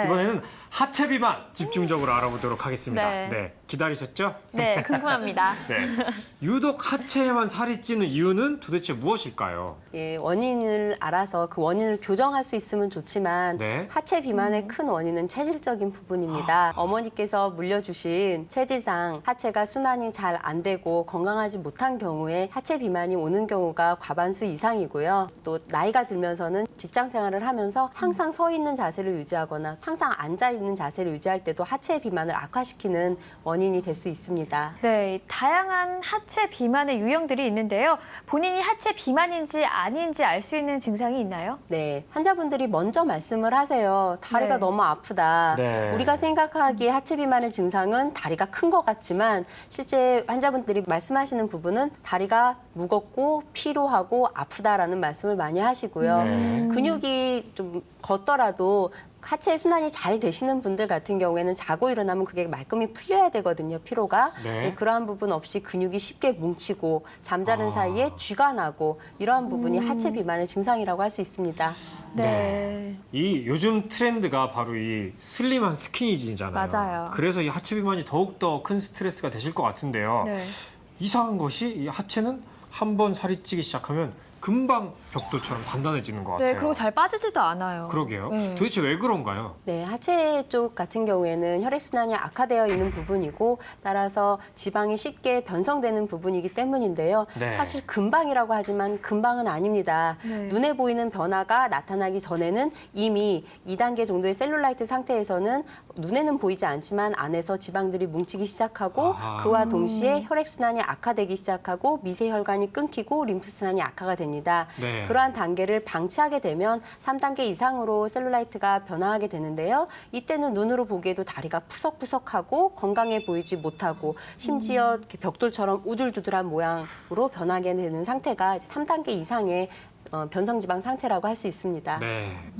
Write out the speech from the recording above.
네. 이번에는 하체 비만 집중적으로 알아보도록 하겠습니다. 네. 네. 기다리셨죠? 네, 궁금합니다. 네. 유독 하체에만 살이 찌는 이유는 도대체 무엇일까요? 예, 원인을 알아서 그 원인을 교정할 수 있으면 좋지만 네. 하체 비만의 큰 원인은 체질적인 부분입니다. 어머니께서 물려주신 체질상 하체가 순환이 잘 안 되고 건강하지 못한 경우에 하체 비만이 오는 경우가 과반수 이상이고요. 또 나이가 들면서는 직장 생활을 하면서 항상 서 있는 자세를 유지하거나 항상 앉아 있는 자세를 유지할 때도 하체 비만을 악화시키는 원인이 될 수 있습니다. 네, 다양한 하체 비만의 유형들이 있는데요. 본인이 하체 비만인지 아닌지 알 수 있는 증상이 있나요? 네, 환자분들이 먼저 말씀을 하세요. 다리가 네. 너무 아프다. 네. 우리가 생각하기에 하체 비만의 증상은 다리가 큰 것 같지만 실제 환자분들이 말씀하시는 부분은 다리가 무겁고 피로하고 아프다라는 말씀을 많이 하시고요. 네. 근육이 좀 걷더라도 하체 순환이 잘 되시는 분들 같은 경우에는 자고 일어나면 그게 말끔히 풀려야 되거든요, 피로가. 네. 근데 그러한 부분 없이 근육이 쉽게 뭉치고 잠자는 아. 사이에 쥐가 나고 이러한 부분이 하체 비만의 증상이라고 할 수 있습니다. 네. 이 요즘 트렌드가 바로 이 슬림한 스키니진이잖아요. 맞아요. 그래서 이 하체 비만이 더욱더 큰 스트레스가 되실 것 같은데요. 네. 이상한 것이 이 하체는 한 번 살이 찌기 시작하면 금방 벽돌처럼 단단해지는 것 같아요. 네, 그리고 잘 빠지지도 않아요. 그러게요. 네. 도대체 왜 그런가요? 네, 하체 쪽 같은 경우에는 혈액순환이 악화되어 있는 부분이고 따라서 지방이 쉽게 변성되는 부분이기 때문인데요. 네. 사실 금방이라고 하지만 금방은 아닙니다. 네. 눈에 보이는 변화가 나타나기 전에는 이미 2단계 정도의 셀룰라이트 상태에서는 눈에는 보이지 않지만 안에서 지방들이 뭉치기 시작하고 아하. 그와 동시에 혈액순환이 악화되기 시작하고 미세혈관이 끊기고 림프순환이 악화가 됩니다. 네. 그러한 단계를 방치하게 되면 3단계 이상으로 셀룰라이트가 변화하게 되는데요. 이때는 눈으로 보기에도 다리가 푸석푸석하고 건강해 보이지 못하고 심지어 이렇게 벽돌처럼 우둘두둘한 모양으로 변하게 되는 상태가 3단계 이상의 어, 변성지방 상태라고 할 수 있습니다. 네. 네.